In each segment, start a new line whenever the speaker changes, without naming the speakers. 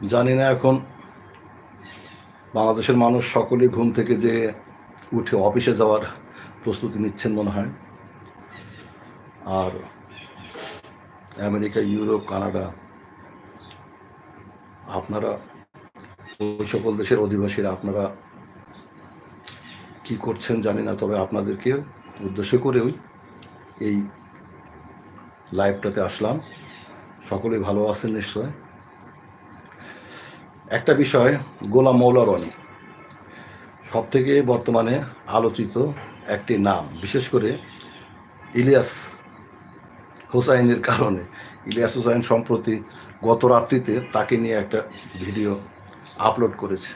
জানি না এখন বাংলাদেশের মানুষ সকলেই ঘুম থেকে যে উঠে অফিসে যাওয়ার প্রস্তুতি নিচ্ছেন মনে হয়। আর আমেরিকা, ইউরোপ, কানাডা, আপনারা ওই সকল দেশের অধিবাসীরা আপনারা কি করছেন জানি না, তবে আপনাদেরকে উদ্দেশ্য করেও এই লাইভটাতে আসলাম। সকলেই ভালো আছেন নিশ্চয়। একটা বিষয়, গোলাম মৌলা রনি। সব থেকে বর্তমানে আলোচিত একটি নাম, বিশেষ করে ইলিয়াস হোসাইনের কারণে। ইলিয়াস হোসাইন সম্প্রতি গত রাত্রিতে তাকে নিয়ে একটা ভিডিও আপলোড করেছে।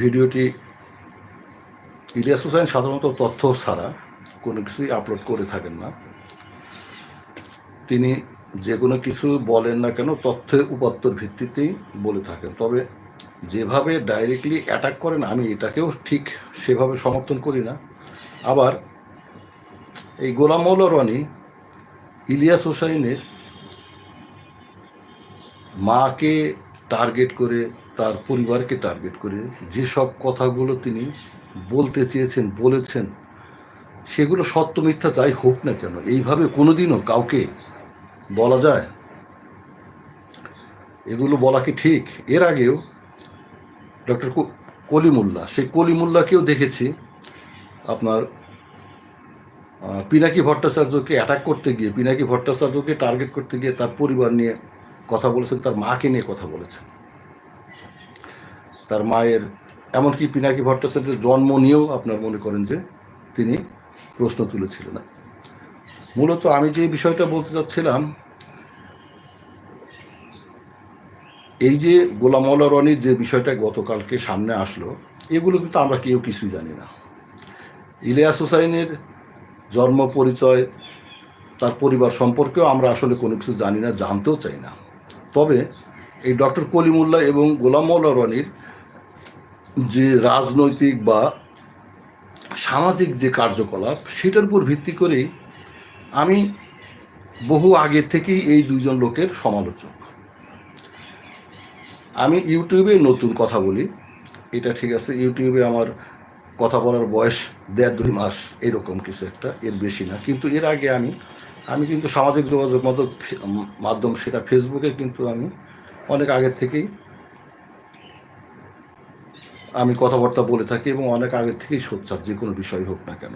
ভিডিওটি ইলিয়াস হোসাইন সাধারণত তথ্য ছাড়া কোনো কিছুই আপলোড করে থাকেন না। তিনি যে কোনো কিছু বলেন না কেন, তথ্যের উপাত্তর ভিত্তিতেই বলে থাকেন। তবে যেভাবে ডাইরেক্টলি অ্যাটাক করেন, আমি এটাকেও ঠিক সেভাবে সমর্থন করি না। আবার এই গোলাম রনি ইলিয়াস হোসাইনের মাকে টার্গেট করে, তার পরিবারকে টার্গেট করে যেসব কথাগুলো তিনি বলতে চেয়েছেন, বলেছেন, সেগুলো সত্য মিথ্যা যাই হোক না কেন, এইভাবে কোনোদিনও কাউকে বলা যায়? এগুলো বলা কি ঠিক? এর আগেও ডক্টর কলিমুল্লা, সেই কলিমুল্লাকেও দেখেছি আপনার পিনাকি ভট্টাচার্যকে অ্যাটাক করতে গিয়ে, পিনাকি ভট্টাচার্যকে টার্গেট করতে গিয়ে তার পরিবার নিয়ে কথা বলেছেন, তার মাকে নিয়ে কথা বলেছেন। তার মায়ের, এমনকি পিনাকি ভট্টাচার্যের জন্ম নিয়েও আপনার মনে করেন যে তিনি প্রশ্ন তুলেছিলেন। মূলত আমি যে বিষয়টা বলতে চাচ্ছিলাম, এই যে গোলাম মৌলা রনির যে বিষয়টা গতকালকে সামনে আসলো, এগুলো কিন্তু আমরা কেউ কিছুই জানি না। ইলিয়াস হুসাইনের জন্ম পরিচয়, তার পরিবার সম্পর্কেও আমরা আসলে কোনো কিছু জানি না, জানতেও চাই না। তবে এই ডক্টর কলিমুল্লাহ এবং গোলাম মৌলা রনির যে রাজনৈতিক বা সামাজিক যে কার্যকলাপ, সেটার উপর ভিত্তি করেই আমি বহু আগে থেকেই এই দুইজন লোকের সমালোচক। আমি ইউটিউবে নতুন কথা বলি, এটা ঠিক আছে, ইউটিউবে আমার কথা বলার বয়স দেড় দুই মাস, এরকম কিছু একটা, এর বেশি না। কিন্তু এর আগে আমি আমি কিন্তু সামাজিক যোগাযোগ মাধ্যম মাধ্যম সেটা ফেসবুকে কিন্তু আমি অনেক আগের থেকেই আমি কথাবার্তা বলে থাকি এবং অনেক আগের থেকেই সোচ্চার, যে কোনো বিষয় হোক না কেন।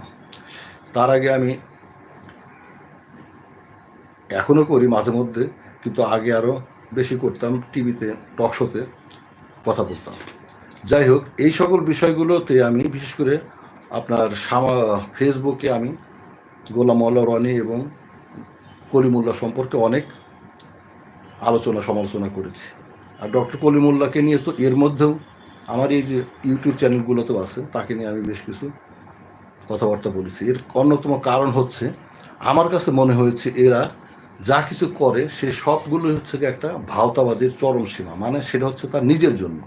তার আগে আমি এখনও করি মাঝে মধ্যে, কিন্তু আগে আরও বেশি করতাম, টিভিতে টক শোতে কথা বলতাম। যাই হোক, এই সকল বিষয়গুলোতে আমি, বিশেষ করে আপনার সামা ফেসবুকে আমি গোলাম মোল্লা রনি এবং কলিমুল্লাহ সম্পর্কে অনেক আলোচনা সমালোচনা করেছি। আর ডক্টর কলিমুল্লাহকে নিয়ে তো এর মধ্যেও আমার এই যে ইউটিউব চ্যানেলগুলোতেও আছে, তাকে নিয়ে আমি বেশ কিছু কথাবার্তা বলেছি। এর অন্যতম কারণ হচ্ছে, আমার কাছে মনে হয়েছে এরা যা কিছু করে, সে সবগুলোই হচ্ছে একটা ভাওতাবাদের চরম সীমা। মানে সেটা হচ্ছে তার নিজের জন্য।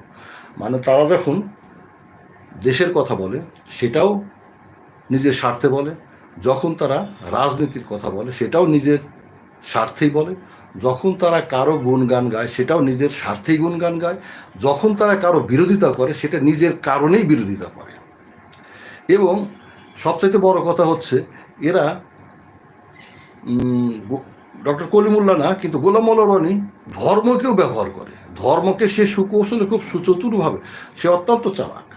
মানে তারা যখন দেশের কথা বলে, সেটাও নিজের স্বার্থে বলে। যখন তারা রাজনীতির কথা বলে, সেটাও নিজের স্বার্থেই বলে। যখন তারা কারও গুণগান গায়, সেটাও নিজের স্বার্থেই গুণগান গায়। যখন তারা কারও বিরোধিতা করে, সেটা নিজের কারণেই বিরোধিতা করে। এবং সবচাইতে বড় কথা হচ্ছে, এরা ডক্টর কলিমুল্লা না, কিন্তু গোলাম রনি ধর্মকেও ব্যবহার করে। ধর্মকে সে সুকৌশলে খুব সুচতুরভাবে, সে অত্যন্ত চালাক।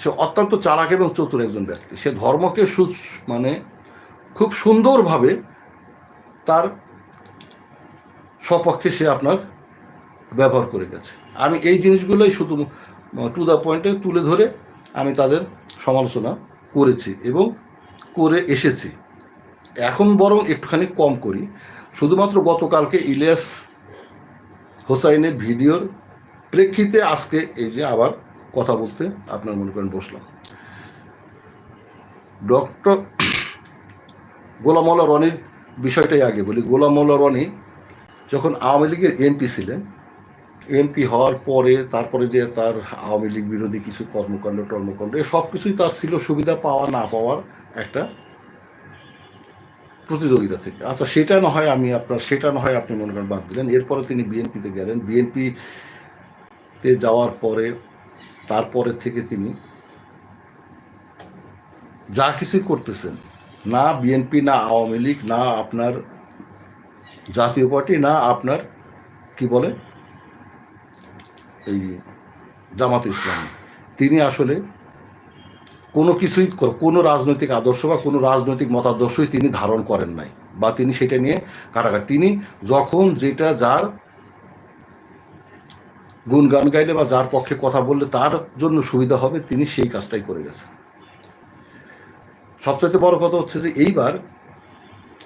সে অত্যন্ত চালাক এবং চতুর একজন ব্যক্তি। সে ধর্মকে সু মানে খুব সুন্দরভাবে তার সপক্ষে সে আপনার ব্যবহার করে গেছে। আমি এই জিনিসগুলোই শুধু টু দ্য পয়েন্টে তুলে ধরে আমি তাদের সমালোচনা করেছি এবং করে এসেছি। এখন বরং একটুখানি কম করি। শুধুমাত্র গতকালকে ইলিয়াস হোসাইনের ভিডিওর প্রেক্ষিতে আজকে এই যে আবার কথা বলতে আপনার মনে করেন বসলাম। ডক্টর গোলাম মোল্লা রনির বিষয়টাই আগে বলি। গোলাম মোল্লা রনি যখন আওয়ামী লীগের এমপি ছিলেন, এমপি হওয়ার পরে তারপরে যে তার আওয়ামী লীগ বিরোধী কিছু কর্মকাণ্ড, টর্মকাণ্ড, এ কিছুই তার ছিল সুবিধা পাওয়া না পাওয়ার একটা প্রতিযোগিতা থেকে। আচ্ছা সেটা না হয় আমি আপনার, সেটা না হয় আপনি মনে করেন বাদ দিলেন। এরপরে তিনি বিএনপিতে গেলেন। বিএনপি তে যাওয়ার পরে, তারপরে থেকে তিনি যা কিছুই করতেছেন, না বিএনপি, না আওয়ামী লীগ, না আপনার জাতীয় পার্টি, না আপনার, কি বলে? এই জামাত ইসলামী। তিনি আসলে কোনো কিছুই কোনো রাজনৈতিক আদর্শ বা কোনো রাজনৈতিক মতাদর্শই তিনি ধারণ করেন নাই বা তিনি সেটা নিয়ে কাটাকাটি তিনি যখন যেটা যার গুণগান গাইলে বা যার পক্ষে কথা বললে তার জন্য সুবিধা হবে, তিনি সেই কাজটাই করে গেছেন। সবচাইতে বড় কথা হচ্ছে যে এইবার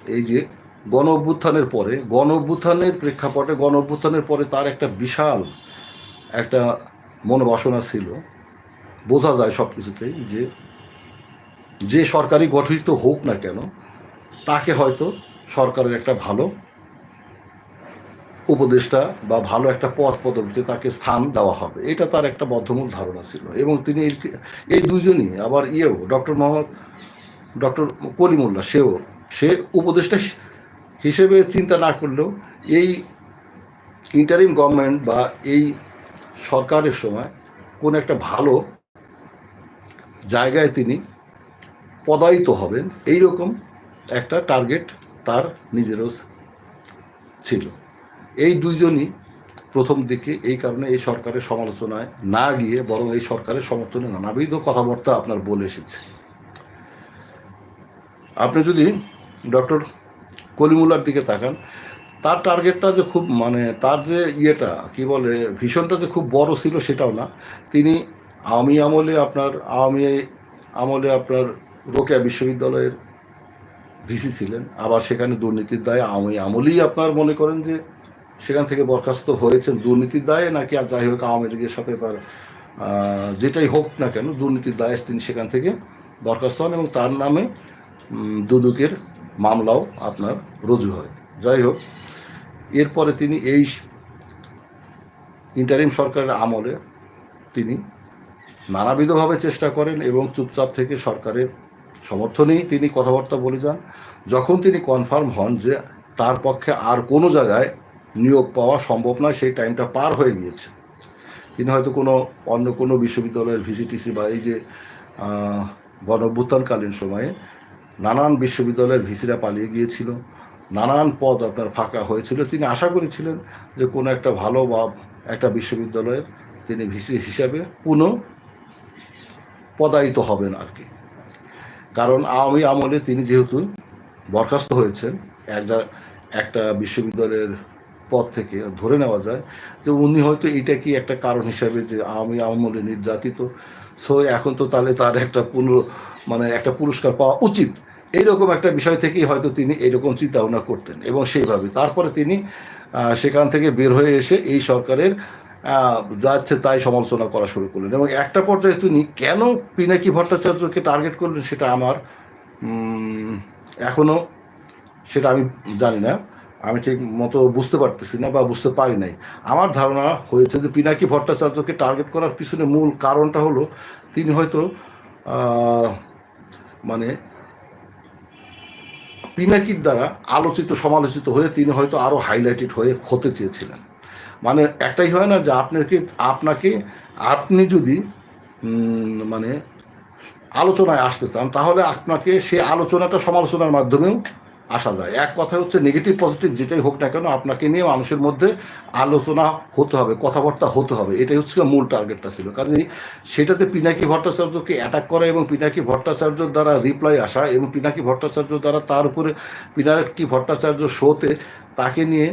এই যে গণ অভ্যুত্থানের পরে, গণ অভ্যুত্থানের প্রেক্ষাপটে, গণ অভ্যুত্থানের পরে তার একটা বিশাল একটা মনোবাসনা ছিল। বোঝা যায় সব কিছুতেই যে যে সরকারি গঠিত হোক না কেন, তাকে হয়তো সরকারের একটা ভালো উপদেষ্টা বা ভালো একটা পথ পদবিতে তাকে স্থান দেওয়া হবে। এটা তার একটা বদ্ধমূল ধারণা ছিল এবং তিনি এই- দুইজনই আবার ইয়েও, ডক্টর মোহাম্মদ, ডক্টর কলিমুল্লাহ সেও, সে উপদেষ্টা হিসেবে চিন্তা না করলেও এই ইন্টারিম গভর্নমেন্ট বা এই সরকারের সময় কোন একটা ভালো জায়গায় তিনি পদায়িত হবেন এই রকম একটা টার্গেট তার নিজেরও ছিল। এই দুইজনই প্রথম দিকে এই কারণে এই সরকারের সমালোচনায় না গিয়ে বরং এই সরকারের সমর্থনে নানাবিধ কথাবার্তা আপনার বলে এসেছে। আপনি যদি ডক্টর কলিমুল্লার দিকে তাকান, তার টার্গেটটা যে খুব মানে তার যে ইয়েটা, কি বলে ভীষণটা যে খুব বড় ছিল সেটাও না। তিনি আওয়ামী আমলে আপনার, আওয়ামী আমলে আপনার রোকেয়া বিশ্ববিদ্যালয়ের ভিসি ছিলেন। আবার সেখানে দুর্নীতির দায়ে আওয়ামী আমলেই আপনার মনে করেন যে সেখান থেকে বরখাস্ত হয়েছেন দুর্নীতির দায়ে, নাকি আর যাই হোক আওয়ামী লীগের সাথে তার যেটাই হোক না কেন, দুর্নীতির দায়ে তিনি সেখান থেকে বরখাস্ত হন এবং তার নামে দুদকের মামলাও আপনার রুজু হয়। যাই হোক, এরপরে তিনি এই ইন্টারিম সরকারের আমলে তিনি নানাবিধভাবে চেষ্টা করেন এবং চুপচাপ থেকে সরকারের সমর্থনেই তিনি কথাবার্তা বলে যান। যখন তিনি কনফার্ম হন যে তার পক্ষে আর কোনো জায়গায় নিয়োগ পাওয়া সম্ভব নয় সেই টাইমটা পার হয়ে গিয়েছে। তিনি হয়তো কোনো অন্য কোনো বিশ্ববিদ্যালয়ের ভিসিটিসি বা এই যে আহ, গণ অভ্যুত্থানকালীন সময়ে নানান বিশ্ববিদ্যালয়ের ভিসিরা পালিয়ে গিয়েছিল নানান পদ আপনার ফাঁকা হয়েছিল। তিনি আশা করেছিলেন যে কোনো একটা ভালো বা একটা বিশ্ববিদ্যালয়ের তিনি ভিসি হিসাবে পুনঃ পদায়িত হবেন আর কি। কারণ আওয়ামী আমলে তিনি যেহেতু বরখাস্ত হয়েছেন, একটা একটা বিশ্ববিদ্যালয়ের পদ থেকে ধরে নেওয়া যায় যে উনি হয়তো এটা কি একটা কারণ হিসাবে যে আওয়ামী আমলে নির্যাতিত। সো এখন তো তাহলে তার একটা পুনর মানে একটা পুরস্কার পাওয়া উচিত। এইরকম একটা বিষয় থেকেই হয়তো তিনি এরকম চিন্তা ভাবনা করতেন এবং সেইভাবে। তারপরে তিনি সেখান থেকে বের হয়ে এসে এই সরকারের যাচ্ছে তাই সমালোচনা করা শুরু করলেন। এবং একটা পর্যায়ে তিনি কেন পিনাকি ভট্টাচার্যকে টার্গেট করলেন সেটা আমার উম, এখনও সেটা আমি জানি না। আমি ঠিক মতো বুঝতে পারতেছি না বা বুঝতে পারি নাই। আমার ধারণা হয়েছে যে পিনাকি ভট্টাচার্যকে টার্গেট করার পিছনে মূল কারণটা হলো তিনি হয়তো মানে পিনাকির দ্বারা আলোচিত সমালোচিত হয়ে তিনি হয়তো আরও হাইলাইটেড হয়ে হতে চেয়েছিলেন। মানে একটাই হয় না যে আপনাকে আপনাকে আপনি যদি মানে আলোচনায় আসতে চান, তাহলে আপনাকে সেই আলোচনাটা সমালোচনার মাধ্যমেও আসা যায়। এক কথা হচ্ছে নেগেটিভ পজিটিভ যেটাই হোক না কেন, আপনাকে নিয়ে মানুষের মধ্যে আলোচনা হতে হবে, কথাবার্তা হতে হবে। এটাই হচ্ছে মূল টার্গেটটা ছিল। কাজেই সেটাতে পিনাকি ভট্টাচার্যকে অ্যাটাক করা এবং পিনাকি ভট্টাচার্যর দ্বারা রিপ্লাই আসা এবং পিনাকি ভট্টাচার্য দ্বারা তার উপরে পিনাকি ভট্টাচার্য শোতে তাকে নিয়ে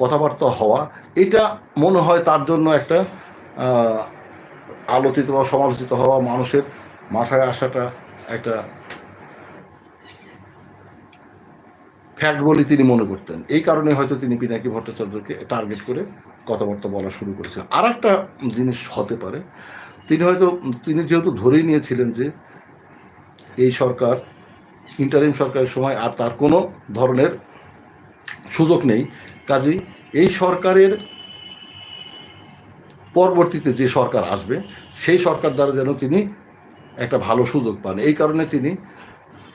কথাবার্তা হওয়া, এটা মনে হয় তার জন্য একটা আলোচিত বা সমালোচিত হওয়া মানুষের মাথায় আসাটা একটা ফ্যাক্ট বলে তিনি মনে করতেন। এই কারণে হয়তো তিনি পিনাকি ভট্টাচার্যকে টার্গেট করে কথাবার্তা বলা শুরু করেছেন। আর একটা জিনিস হতে পারে, তিনি হয়তো, তিনি যেহেতু ধরেই নিয়েছিলেন যে এই সরকার ইন্টারিম সরকারের সময় আর তার কোনো ধরনের সুযোগ নেই কাজেই এই সরকারের পরবর্তীতে যে সরকার আসবে, সেই সরকার দ্বারা যেন তিনি একটা ভালো সুযোগ পান। এই কারণে তিনি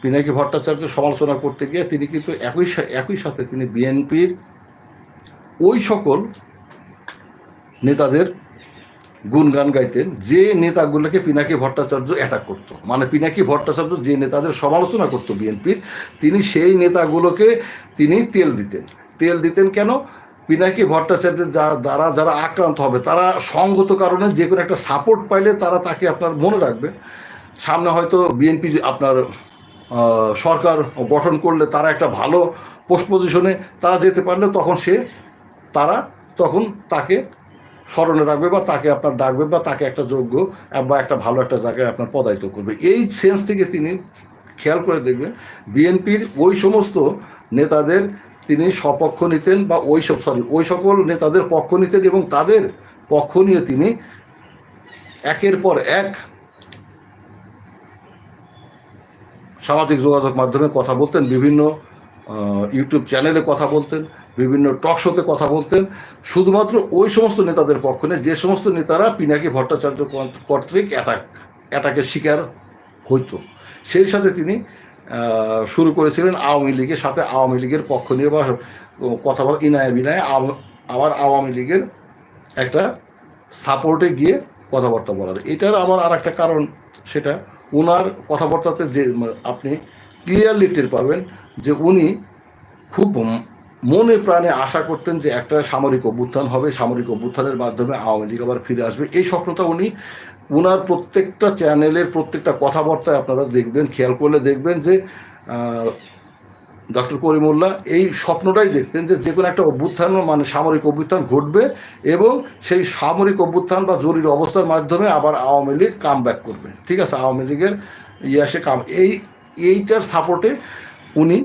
পিনাকি ভট্টাচার্য সমালোচনা করতে গিয়ে তিনি কিন্তু একই একই সাথে তিনি বিএনপির ওই সকল নেতাদের গুণগান গাইতেন, যে নেতাগুলোকে পিনাকি ভট্টাচার্য অ্যাটাক করতো। মানে পিনাকি ভট্টাচার্য যে নেতাদের সমালোচনা করতো বিএনপির, তিনি সেই নেতাগুলোকে তিনি তেল দিতেন। তেল দিতেন কেন? পিনাকি ভট্টাচার্যের যা দ্বারা যারা আক্রান্ত হবে, তারা সঙ্গত কারণে যে কোনো একটা সাপোর্ট পাইলে তারা তাকে আপনার মনে রাখবে। সামনে হয়তো বিএনপি আপনার সরকার গঠন করলে তারা একটা ভালো পোস্ট পজিশনে তারা যেতে পারলে তখন সে তারা তখন তাকে স্মরণে রাখবে বা তাকে আপনার ডাকবে বা তাকে একটা যোগ্য বা একটা ভালো একটা জায়গায় আপনার পদায়িত করবে। এই সেন্স থেকে তিনি খেয়াল করে দেখবেন বিএনপির ওই সমস্ত নেতাদের তিনি সপক্ষ নিতেন বা ওই সব সরি ওই সকল নেতাদের পক্ষ নিতেন এবং তাদের পক্ষ নিয়ে তিনি একের পর এক সামাজিক যোগাযোগ মাধ্যমে কথা বলতেন, বিভিন্ন ইউটিউব চ্যানেলে কথা বলতেন, বিভিন্ন টক শোতে কথা বলতেন। শুধুমাত্র ওই সমস্ত নেতাদের পক্ষ নিয়ে, যে সমস্ত নেতারা পিনাকি ভট্টাচার্য কর্ত- কর্তৃক অ্যাটাক অ্যাটাকের শিকার হইতো। সেই সাথে তিনি শুরু করেছিলেন আওয়ামী লীগের সাথে আওয়ামী লীগের পক্ষ নিয়ে বা কথাবার্তা ইনায় বিনায় আবার আওয়ামী লীগের একটা সাপোর্টে গিয়ে কথাবার্তা বলার। এটার আবার আর একটা কারণ সেটা ওনার কথাবার্তাতে যে আপনি ক্লিয়ারলি টের পাবেন যে উনি খুব মনে প্রাণে আশা করতেন যে একটা সামরিক অভ্যুত্থান হবে, সামরিক অভ্যুত্থানের মাধ্যমে আওয়ামী লীগ আবার ফিরে আসবে। এই স্বপ্নটা উনি ওনার প্রত্যেকটা চ্যানেলের প্রত্যেকটা কথাবার্তায় আপনারা দেখবেন, খেয়াল করলে দেখবেন যে ডক্টর করিমুল্লাহ এই স্বপ্নটাই দেখতেন যে যে কোনো একটা অভ্যুত্থান মানে সামরিক অভ্যুত্থান ঘটবে এবং সেই সামরিক অভ্যুত্থান বা জরুরি অবস্থার মাধ্যমে আবার আওয়ামী লীগ কাম ব্যাক করবে। ঠিক আছে? আওয়ামী লীগের ইয়াসে কাম এই, এইটার সাপোর্টে উনি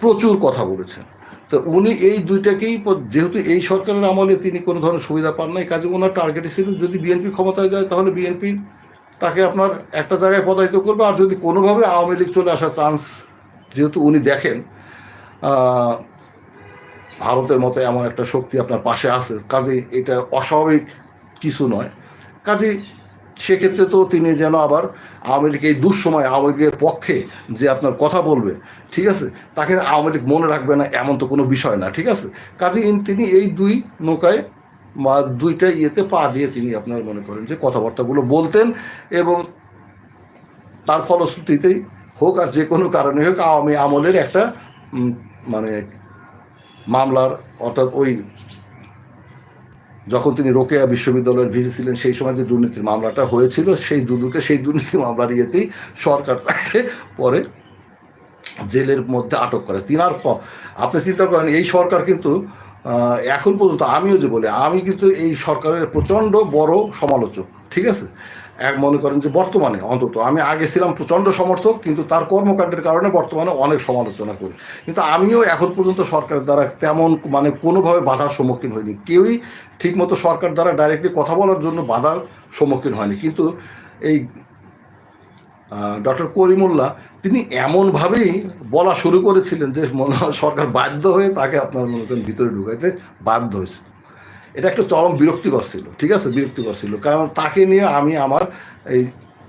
প্রচুর কথা বলেছেন। তো উনি এই দুইটাকেই যেহেতু এই সরকারের আমলে তিনি কোনো ধরনের সুবিধা পান নাই, কাজে ওনার টার্গেট ছিল যদি বিএনপি ক্ষমতায় যায় তাহলে বিএনপি তাকে আপনার একটা জায়গায় পদায়িত করবে। আর যদি কোনোভাবে আওয়ামী লীগ চলে আসার চান্স যেহেতু উনি দেখেন ভারতের মতো এমন একটা শক্তি আপনার পাশে আছে। কাজে এটা অস্বাভাবিক কিছু নয়। কাজে সেক্ষেত্রে তো তিনি যেন আবার আওয়ামী লীগ এই দুঃসময় আওয়ামী লীগের পক্ষে যে আপনার কথা বলবে, ঠিক আছে? তাকে আওয়ামী লীগ মনে রাখবে না, এমন তো কোনো বিষয় না, ঠিক আছে? কাজে তিনি এই দুই নৌকায় বা দুইটা ইয়েতে পা দিয়ে তিনি আপনার মনে করেন যে কথাবার্তাগুলো বলতেন এবং তার ফলশ্রুতিতেই হোক আর যে কোনো কারণে হোক আওয়ামী আমলের একটা মানে মামলার অর্থাৎ ওই যখন তিনি রোকেয়া বিশ্ববিদ্যালয়ের ভিসি ছিলেন, সেই সময় যে দুর্নীতির মামলাটা হয়েছিল, সেই দুদুকে, সেই দুর্নীতি মামলার ইয়েতেই সরকার তাকে পরে জেলের মধ্যে আটক করে। তিনার আপনি চিন্তা করেন, এই সরকার কিন্তু এখন পর্যন্ত আমিও যে বলি, আমি কিন্তু এই সরকারের প্রচণ্ড বড় সমালোচক, ঠিক আছে? এক মনে করেন যে বর্তমানে অন্তত আমি আগে ছিলাম প্রচণ্ড সমর্থক, কিন্তু তার কর্মকাণ্ডের কারণে বর্তমানে অনেক সমালোচনা করি। কিন্তু আমিও এখন পর্যন্ত সরকারের দ্বারা তেমন মানে কোনোভাবে বাধার সম্মুখীন হইনি। কেউই ঠিকমতো সরকার দ্বারা ডাইরেক্টলি কথা বলার জন্য বাধার সম্মুখীন হয়নি। কিন্তু এই ডক্টর করিমুল্লাহ, তিনি এমনভাবেই বলা শুরু করেছিলেন যে মনে হয় সরকার বাধ্য হয়ে তাকে আপনার মনে করেন ভিতরে ঢুকাইতে বাধ্য হয়েছে। এটা একটা চরম বিরক্তিকর ছিল, ঠিক আছে? বিরক্তিকর ছিল। কারণ তাকে নিয়ে আমি আমার এই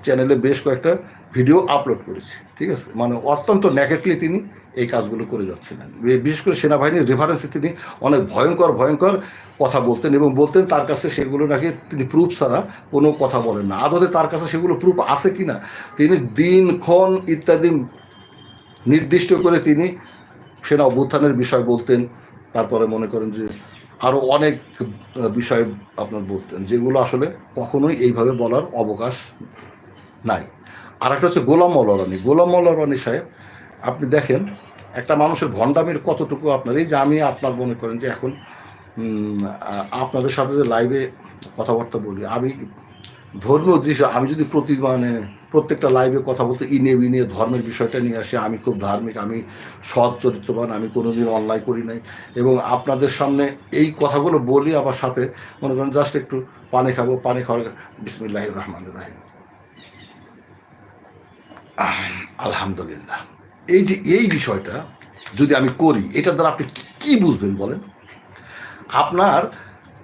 চ্যানেলে বেশ কয়েকটা ভিডিও আপলোড করেছি, ঠিক আছে? মানে অত্যন্ত ন্যাকেটলি তিনি এই কাজগুলো করে যাচ্ছিলেন। বিশেষ করে সেনাবাহিনীর রেফারেন্সে তিনি অনেক ভয়ঙ্কর ভয়ঙ্কর কথা বলতেন এবং বলতেন তার কাছে সেগুলো নাকি তিনি প্রুফ ছাড়া কোনো কথা বলেন না। আদতে তার কাছে সেগুলো প্রুফ আছে কি না তিনি দিনক্ষণ ইত্যাদি নির্দিষ্ট করে তিনি সেনা অভ্যুত্থানের বিষয় বলতেন। তারপরে মনে করেন যে আরও অনেক বিষয় আপনার বলতেন, যেগুলো আসলে কখনোই এইভাবে বলার অবকাশ নাই। আর একটা হচ্ছে গোলাম মৌলা রানী। গোলাম মৌলা রানী সাহেব, আপনি দেখেন, একটা মানুষের ভণ্ডামির কতটুকু আপনার, এই যে আমি আপনার মনে করেন যে এখন আপনাদের সাথে যে লাইভে কথাবার্তা বলি, আমি ধর্মীয় দৃশ্য আমি যদি প্রতি মানে প্রত্যেকটা লাইভে কথা বলতে ইনে বিনে ধর্মের বিষয়টা নিয়ে আসি, আমি খুব ধার্মিক, আমি সৎ, চরিত্রবান, আমি কোনোদিন অন্যায় করি নাই। এবং আপনাদের সামনে এই কথাগুলো বলি আবার সাথে, মনে করেন জাস্ট একটু পানি খাব, পানি খাওয়ার বিসমিল্লাহ রহমান রাহিম। আলহামদুলিল্লাহ। এই যে এই বিষয়টা যদি আমি করি, এটা দ্বারা আপনি কি বুঝবেন বলেন? আপনার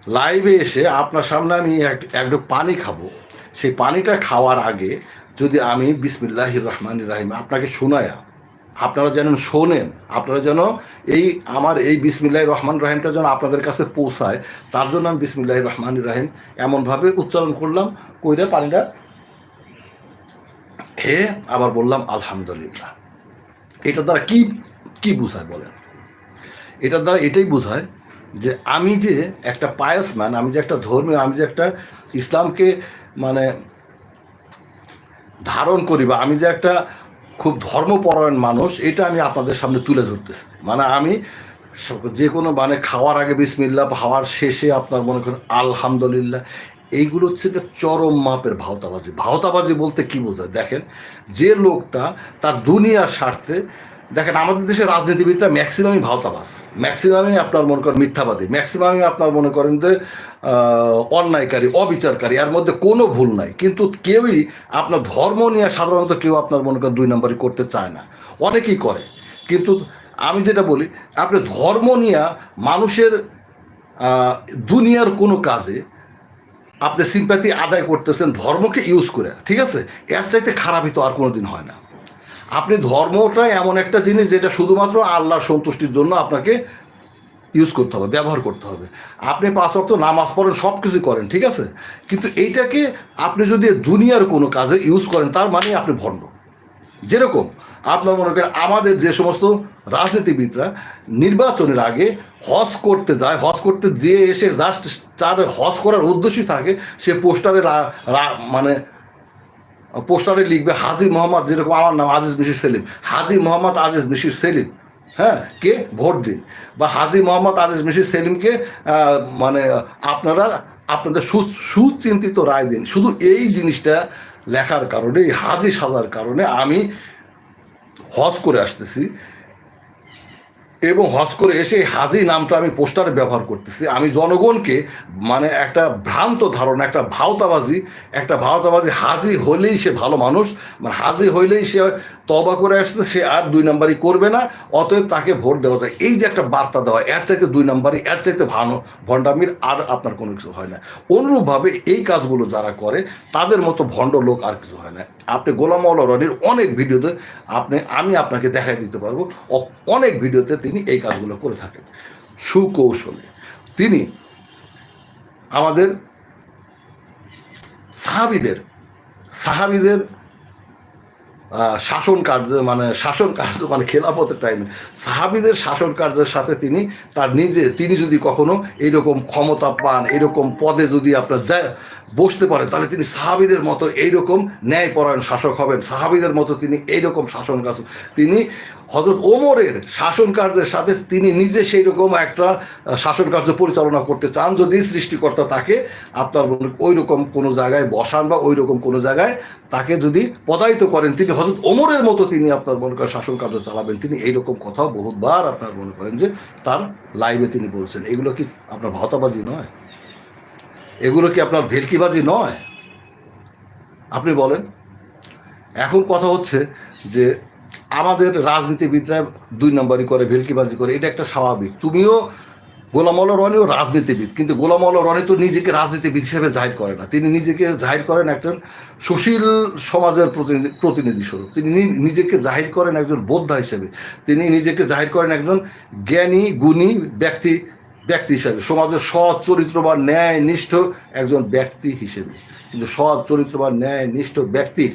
লাইভে এসে আপনার সামনে আমি এক এক পানি খাব। সেই পানিটা খাওয়ার আগে যদি আমি বিসমিল্লাহ রহমান রাহিম আপনাকে শোনায়া আপনারা যেন শোনেন, আপনারা যেন এই আমার এই বিসমিল্লাহ রহমান রাহিমটা যেন আপনাদের কাছে পৌঁছায়, তার জন্য আমি বিসমিল্লাহ রহমান রাহিম এমনভাবে উচ্চারণ করলাম, কইরা পানিটা খেয়ে আবার বললাম, আলহামদুলিল্লাহ। এটা দ্বারা কি কি বোঝায় বলেন? এটার দ্বারা এটাই বোঝায় যে আমি যে একটা পায়াস ম্যান আমি যে একটা ধর্মীয়, আমি যে একটা ইসলামকে মানে ধারণ করি বা আমি যে একটা খুব ধর্মপরায়ণ মানুষ, এটা আমি আপনাদের সামনে তুলে ধরতেছি। মানে আমি যে কোনো মানে খাওয়ার আগে বিসমিল্লা খাওয়ার শেষে আপনার মনে করেন আলহামদুলিল্লাহ, এইগুলো হচ্ছে গিয়ে চরম মাপের ভাওতাবাজি। ভাওতাবাজি বলতে কি বোঝায়? দেখেন, যে লোকটা তার দুনিয়ার স্বার্থে দেখেন, আমাদের দেশের রাজনীতিবিদরা ম্যাক্সিমামই ভাওতাবাস ম্যাক্সিমামই আপনার মনে করেন মিথ্যাবাদী। ম্যাক্সিমামই আপনার মনে করেন যে অন্যায়কারী, অবিচারকারী, এর মধ্যে কোনো ভুল নাই। কিন্তু কেউই আপনার ধর্ম নিয়ে সাধারণত কেউ আপনার মনে করেন দুই নম্বরই করতে চায় না। অনেকেই করে। কিন্তু আমি যেটা বলি, আপনি ধর্ম নিয়ে মানুষের দুনিয়ার কোনো কাজে আপনি সিম্প্যাথি আদায় করতেছেন, ধর্মকে ইউজ করে। ঠিক আছে? এর চাইতে খারাপই তো আর কোনো দিন হয় না। আপনি ধর্মটা এমন একটা জিনিস যেটা শুধুমাত্র আল্লাহর সন্তুষ্টির জন্য আপনাকে ইউজ করতে হবে, ব্যবহার করতে হবে। আপনি পাঁচ অর্থ নামাজ পড়েন সব কিছু করেন, ঠিক আছে? কিন্তু এইটাকে আপনি যদি দুনিয়ার কোনো কাজে ইউজ করেন, তার মানে আপনি ভণ্ড। যেরকম আপনার মনে করেন আমাদের যে সমস্ত রাজনীতিবিদরা নির্বাচনের আগে হজ করতে যায়, হজ করতে যেয়ে এসে জাস্ট তার হজ করার উদ্দেশ্যই থাকে, সে পোস্টারে মানে পোস্টারে লিখবে হাজি মোহাম্মদ, যেরকম আমার নাম আজিজ মিশির সেলিম। হাজি মোহাম্মদ আজিজ মিশির সেলিম। হ্যাঁ কে? ভোট দিন। বা হাজি মোহাম্মদ আজিজ মিশির সেলিমকে মানে আপনারা আপনাদের সু- সুচিন্তিত রায় দিন। শুধু এই জিনিসটা লেখার কারণে, এই হাজি সাজার কারণে আমি হজ করে আসতেছি। এবং হজ করে এসে হাজি নামটা আমি পোস্টারে ব্যবহার করতেছি। আমি জনগণকে মানে একটা ভ্রান্ত ধারণা, একটা ভাওতাবাজি একটা ভাওতাবাজি, হাজি হলেই সে ভালো মানুষ মানে হাজি হইলেই সে তবা করে আসছে, সে আর দুই নাম্বারই করবে না, অতএব তাকে ভোট দেওয়া যায়। এই যে একটা বার্তা দেওয়া, এর চাইতে দুই নাম্বারই, এর চাইতে ভালো ভণ্ডামির আর আপনার কোনো কিছু হয় না। অনুরূপভাবে এই কাজগুলো যারা করে, তাদের মতো ভণ্ড লোক আর কিছু হয় না। আপনি গোলাম রনির অনেক ভিডিওতে আপনি, আমি আপনাকে দেখাই দিতে পারব। অনেক ভিডিওতে তিনি এই কাজগুলো করে থাকেন। সুকৌশলে। তিনি আমাদের সাহাবিদের সাহাবিদের শাসন কার্য মানে শাসন কার্য মানে খেলাফতের টাইমে সাহাবিদের শাসন কার্যের সাথে তিনি তার নিজে, তিনি যদি কখনো এইরকম ক্ষমতা পান, এরকম পদে যদি আপনার যায় বসতে পারেন, তাহলে তিনি সাহাবিদের মতো এইরকম ন্যায়পরায়ণ শাসক হবেন। সাহাবিদের মতো তিনি এইরকম শাসন কার্য তিনি হজরত ওমরের শাসন কার্যের সাথে তিনি নিজে সেই রকম একটা শাসন কার্য পরিচালনা করতে চান। যদি সৃষ্টিকর্তা তাকে আপনার ওই রকম কোনো জায়গায় বসান বা ওই রকম কোনো জায়গায় তাকে যদি পদায়িত করেন, তিনি হজরত ওমরের মতো তিনি আপনার মনে করেন শাসন কার্য চালাবেন। তিনি এইরকম কথাও বহুতবার আপনার মনে করেন যে তার লাইভে তিনি বলছেন। এগুলো কি আপনার ভাতাবাজি নয়? এগুলো কি আপনার ভেলকিবাজি নয়? আপনি বলেন। এখন কথা হচ্ছে যে আমাদের রাজনীতিবিদরা দুই নম্বরই করে, ভেলকিবাজি করে। এটা একটা স্বাভাবিক। তুমিও গোলাম আল্লাহ রনিও রাজনীতিবিদ, কিন্তু গোলাম আল্লাহ রনি তো নিজেকে রাজনীতিবিদ হিসেবে জাহির করে না। তিনি নিজেকে জাহির করেন একজন সুশীল সমাজের প্রতিনিধি প্রতিনিধি স্বরূপ। তিনি নিজেকে জাহির করেন একজন বোদ্ধা হিসেবে। তিনি নিজেকে জাহির করেন একজন জ্ঞানী, গুণী ব্যক্তি ব্যক্তি হিসেবে। সমাজের সৎ চরিত্র বা ন্যায় নিষ্ঠ একজন ব্যক্তি হিসেবে। কিন্তু সৎ চরিত্র বা ন্যায় নিষ্ঠ ব্যক্তির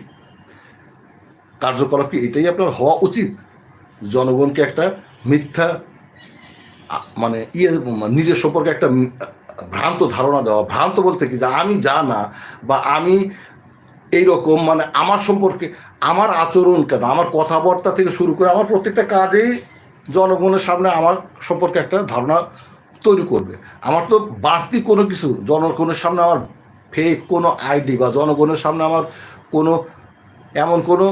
কার্যকলাপ কি? এটাই আপনার হওয়া উচিত। জনগণকে একটা মিথ্যা মানে ইয়ে নিজের সম্পর্কে একটা ভ্রান্ত ধারণা দেওয়া। ভ্রান্ত বলতে কি? যে আমি যা না, বা আমি এই রকম মানে আমার সম্পর্কে, আমার আচরণ কেন? আমার কথাবার্তা থেকে শুরু করে আমার প্রত্যেকটা কাজেই জনগণের সামনে আমার সম্পর্কে একটা ধারণা তৈরি করবে। আমার তো বাড়তি কোনো কিছু, জনগণের সামনে আমার ফেক কোনো আইডি বা জনগণের সামনে আমার কোনো এমন কোনো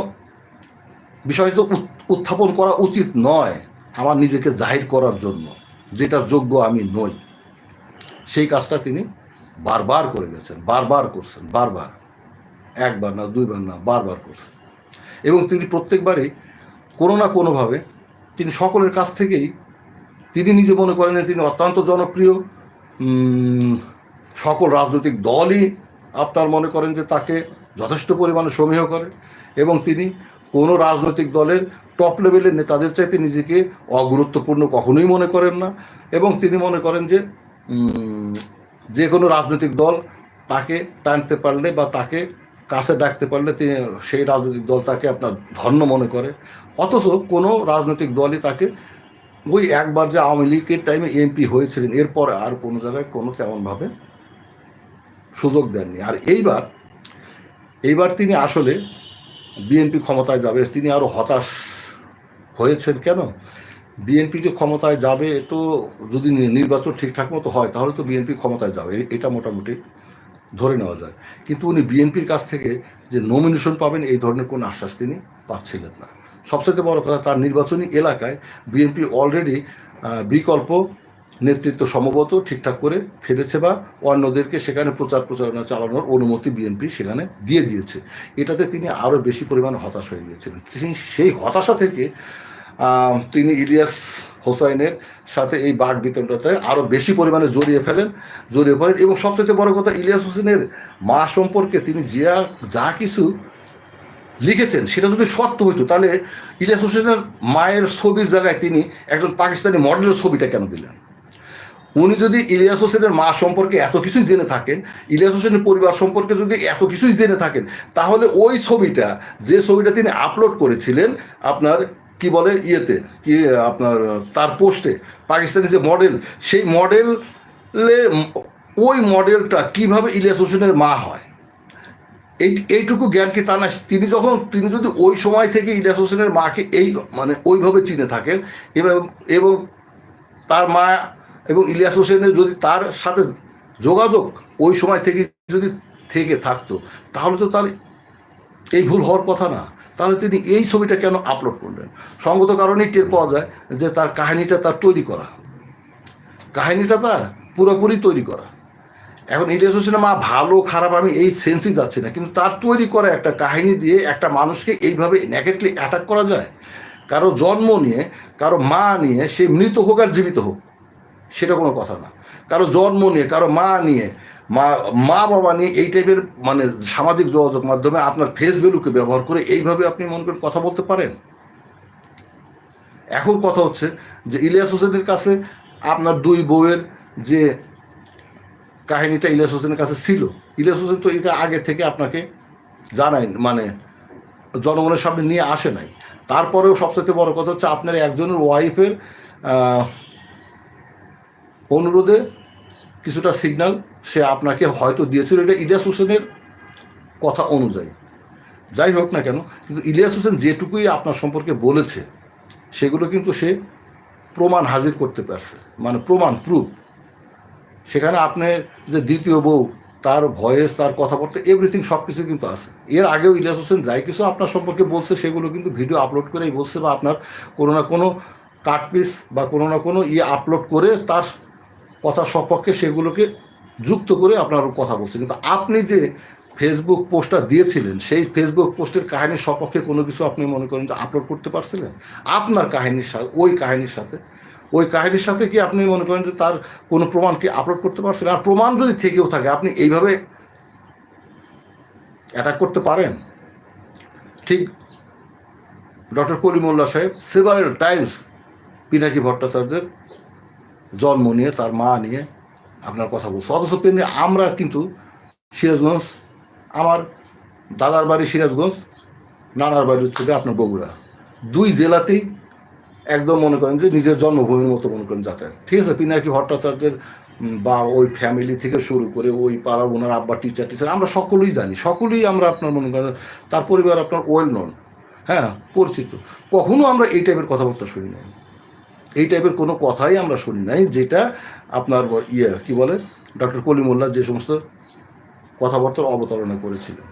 বিষয় তো উত্থাপন করা উচিত নয় আমার নিজেকে জাহির করার জন্য, যেটার যোগ্য আমি নই। সেই কাজটা তিনি বারবার করে গেছেন, বারবার করছেন, বারবার। একবার না, দুইবার না, বারবার করছেন। এবং তিনি প্রত্যেকবারই কোনো না কোনোভাবে তিনি সকলের কাছ থেকেই তিনি নিজে মনে করেন যে তিনি অত্যন্ত জনপ্রিয় সকল রাজনৈতিক দলই আপনার মনে করেন যে তাকে যথেষ্ট পরিমাণে সমীহ করে এবং তিনি কোনো রাজনৈতিক দলের টপ লেভেলের নেতাদের চাইতে নিজেকে অগুরুত্বপূর্ণ কখনোই মনে করেন না এবং তিনি মনে করেন যে যে কোনো রাজনৈতিক দল তাকে টানতে পারলে বা তাকে কাছে ডাকতে পারলে তিনি সেই রাজনৈতিক দল তাকে আপনার ধন্য মনে করে। অথচ কোনো রাজনৈতিক দলই তাকে ওই একবার যে আওয়ামী লীগের টাইমে এমপি হয়েছিলেন, এরপর আর কোনো জায়গায় কোনো তেমনভাবে সুযোগ দেননি। আর এইবার এইবার তিনি আসলে বিএনপি ক্ষমতায় যাবে, তিনি আরও হতাশ হয়েছেন কেন? বিএনপি যে ক্ষমতায় যাবে তো যদি নির্বাচন ঠিকঠাক মতো হয়, তাহলে তো বিএনপি ক্ষমতায় যাবে। এটা মোটামুটি ধরে নেওয়া যায়। কিন্তু উনি বিএনপির কাছ থেকে যে নমিনেশন পাবেন, এই ধরনের কোনো আশ্বাস তিনি পাচ্ছিলেন না। সবচেয়ে বড় কথা, তার নির্বাচনী এলাকায় বিএনপি অলরেডি বিকল্প নেতৃত্ব সম্ভবত ঠিকঠাক করে ফেলেছে বা অন্যদেরকে সেখানে প্রচার প্রচারণা চালানোর অনুমতি বিএনপি সেখানে দিয়ে দিয়েছে। এটাতে তিনি আরও বেশি পরিমাণে হতাশ হয়ে গিয়েছিলেন। তিনি সেই হতাশা থেকে তিনি ইলিয়াস হোসাইনের সাথে এই বাঘ বিতরণটাতে আরও বেশি পরিমাণে জড়িয়ে ফেলেন, জড়িয়ে পড়েন এবং সবচেয়ে বড় কথা, ইলিয়াস হোসেনের মা সম্পর্কে তিনি যা যা কিছু লিখেছেন, সেটা যদি সত্য হইতো, তাহলে ইলিয়াস হোসেনের মায়ের ছবির জায়গায় তিনি একজন পাকিস্তানি মডেলের ছবিটা কেন দিলেন? উনি যদি ইলিয়াস হোসেনের মা সম্পর্কে এত কিছুই জেনে থাকেন, ইলিয়াস হোসেনের পরিবার সম্পর্কে যদি এত কিছুই জেনে থাকেন, তাহলে ওই ছবিটা, যে ছবিটা তিনি আপলোড করেছিলেন, আপনার কি বলে ইয়েতে, কি আপনার তার পোস্টে, পাকিস্তানি যে মডেল, সেই মডেলে ওই মডেলটা কীভাবে ইলিয়াস হোসেনের মা হয়? এই, এইটুকু জ্ঞান কি তা না? তিনি যখন, তিনি যদি ওই সময় থেকে ইলিয়াস হোসেনের মাকে এই মানে ওইভাবে চিনে থাকেন, এবং এবং তার মা এবং ইলিয়াস হোসেনের যদি তার সাথে যোগাযোগ ওই সময় থেকে যদি থেকে থাকতো, তাহলে তো তার এই ভুল হওয়ার কথা না। তাহলে তিনি এই ছবিটা কেন আপলোড করলেন? সঙ্গত কারণেই টের পাওয়া যায় যে তার কাহিনীটা তার তৈরি করা। কাহিনীটা তার পুরোপুরি তৈরি করা। এখন ইলিয়াস হোসেনের মা ভালো, খারাপ, আমি এই সেন্সই যাচ্ছি না। কিন্তু তার তৈরি করা একটা কাহিনী দিয়ে একটা মানুষকে এইভাবে নেগেটলি অ্যাটাক করা যায়? কারও জন্ম নিয়ে, কারও মা নিয়ে সে মৃত হোক আর জীবিত হোক, সেটা কোনো কথা না। কারও জন্ম নিয়ে, কারও মা নিয়ে, মা মা বাবা নিয়ে এই টাইপের মানে সামাজিক যোগাযোগ মাধ্যমে আপনার ফেস ভ্যালুকে ব্যবহার করে এইভাবে আপনি মনে করেন কথা বলতে পারেন? এখন কথা হচ্ছে যে ইলিয়াস হোসেনের কাছে আপনার দুই বউয়ের যে কাহিনীটা ইলিয়াস হোসেনের কাছে ছিল। ইলিয়াস হোসেন তো এটা আগে থেকে আপনাকে জানাই মানে জনগণের সামনে নিয়ে আসে নাই। তারপরেও সবচেয়ে বড় কথা হচ্ছে আপনার একজনের ওয়াইফের অনুরোধে কিছুটা সিগন্যাল সে আপনাকে হয়তো দিয়েছিল। এটা ইলিয়াস হোসেনের কথা অনুযায়ী। যাই হোক না কেন, কিন্তু ইলিয়াস হোসেন যেটুকুই আপনার সম্পর্কে বলেছে, সেগুলো কিন্তু সে প্রমাণ হাজির করতে পারছে। মানে প্রমাণ প্রুফ সেখানে আপনি যে দ্বিতীয় বউ, তার ভয়েস তার কথাবার্তা এভরিথিং সব কিছু কিন্তু আছে। এর আগেও ইলিয়াস হোসেন যাই কিছু আপনার সম্পর্কে বলছে, সেগুলো কিন্তু ভিডিও আপলোড করেই বলছে বা আপনার কোনো না কোনো কাটপিস বা কোনো না কোনো ইয়ে আপলোড করে তার কথা সপক্ষে সেগুলোকে যুক্ত করে আপনার কথা বলছে। কিন্তু আপনি যে ফেসবুক পোস্টটা দিয়েছিলেন, সেই ফেসবুক পোস্টের কাহিনীর সপক্ষে কোনো কিছু আপনি মনে করেন যে আপলোড করতে পারছিলেন? আপনার কাহিনীর সাথে ওই কাহিনীর সাথে ওই কাহিনীর সাথে কি আপনি মনে করেন যে তার কোনো প্রমাণ কি আপলোড করতে পারছেন? আর প্রমাণ যদি থেকেও থাকে, আপনি এইভাবে অ্যাটাক করতে পারেন? ঠিক ডক্টর কলিমুল্লা সাহেব, সেভারেল টাইমস, পিনাকি ভট্টাচার্যের জন্ম নিয়ে, তার মা নিয়ে আপনার কথা বলছে। অথচ পেনে আমরা কিন্তু সিরাজগঞ্জ, আমার দাদার বাড়ি সিরাজগঞ্জ, নানার বাড়ি হচ্ছে আপনার বগুড়া। দুই জেলাতেই একদম মনে করেন যে নিজের জন্মভূমির মতো মনে করেন যাতায়াত। ঠিক আছে, পিনাকি ভট্টাচার্যের বা ওই ফ্যামিলি থেকে শুরু করে ওই পাড়ার ওনার আব্বা টিচার টিচার আমরা সকলেই জানি, সকলেই আমরা আপনার মনে করেন তার পরিবার আপনার ওয়েল নন হ্যাঁ পরিচিত। কখনো আমরা এই টাইপের কথাবার্তা শুনি নাই। এই টাইপের কোনো কথাই আমরা শুনি নাই যেটা আপনার ইয়ে কি বলে ডক্টর কলিমুল্লাহ যে সমস্ত কথাবার্তার অবতারণা করেছিলেন।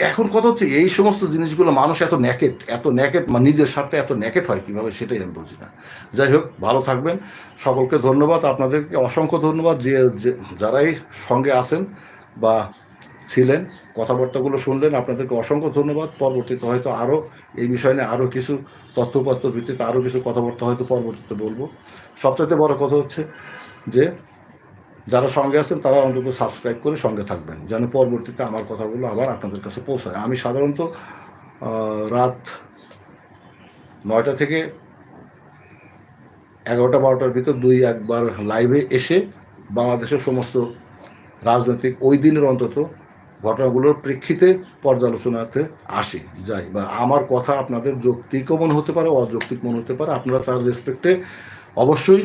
এখন কথা হচ্ছে এই সমস্ত জিনিসগুলো মানুষ এত ন্যাকেট এত ন্যাকেট মানে নিজের স্বার্থে এত ন্যাকেট হয় কীভাবে সেটাই আমি বুঝি না। যাই হোক, ভালো থাকবেন। সকলকে ধন্যবাদ। আপনাদেরকে অসংখ্য ধন্যবাদ যে, যে- যারাই সঙ্গে আছেন বা ছিলেন, কথাবার্তাগুলো শুনলেন, আপনাদেরকে অসংখ্য ধন্যবাদ। পরবর্তীতে হয়তো আরও এই বিষয় নিয়ে আরও কিছু তথ্যপত্র ভিত্তিতে আরও কিছু কথাবার্তা হয়তো পরবর্তীতে বলব। সবচাইতে বড় কথা হচ্ছে যে যারা সঙ্গে আছেন, তারা অন্তত সাবস্ক্রাইব করে সঙ্গে থাকবেন, যেন পরবর্তীতে আমার কথাগুলো আবার আপনাদের কাছে পৌঁছায়। আমি সাধারণত রাত নয়টা থেকে এগারোটা, বারোটার ভিতর দুই, একবার লাইভে এসে বাংলাদেশের সমস্ত রাজনৈতিক ওই দিনের অন্তত ঘটনাগুলোর প্রেক্ষিতে পর্যালোচনাতে আসি, যাই। বা আমার কথা আপনাদের যৌক্তিকও মনে হতে পারে, অযৌক্তিক মনে হতে পারে, আপনারা তার রেসপেক্টে অবশ্যই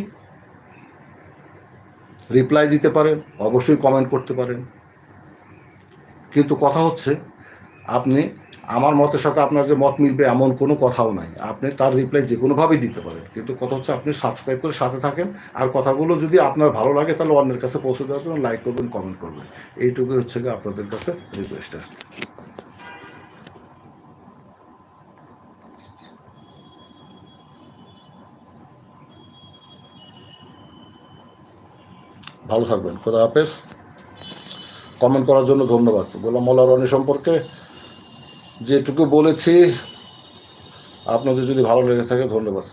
রিপ্লাই দিতে পারেন, অবশ্যই কমেন্ট করতে পারেন। কিন্তু কথা হচ্ছে, আপনি আমার মতের সাথে আপনার যে মত মিলবে এমন কোনো কথাও নাই। আপনি তার রিপ্লাই যে কোনোভাবেই দিতে পারেন। কিন্তু কথা হচ্ছে আপনি সাবস্ক্রাইব করে সাথে থাকেন আর কথাগুলো যদি আপনার ভালো লাগে তাহলে অন্যের কাছে পৌঁছে দেওয়ার জন্য লাইক করবেন কমেন্ট করবেন। এইটুকুই হচ্ছে আপনাদের কাছে রিকোয়েস্ট ভালো থাকবেন। খোদা হাফেজ। কমেন্ট করার জন্য ধন্যবাদ। গোলাম মোল্লা রনি সম্পর্কে যেটুকু বলেছি, আপনাদের যদি ভালো লেগে থাকে ধন্যবাদ।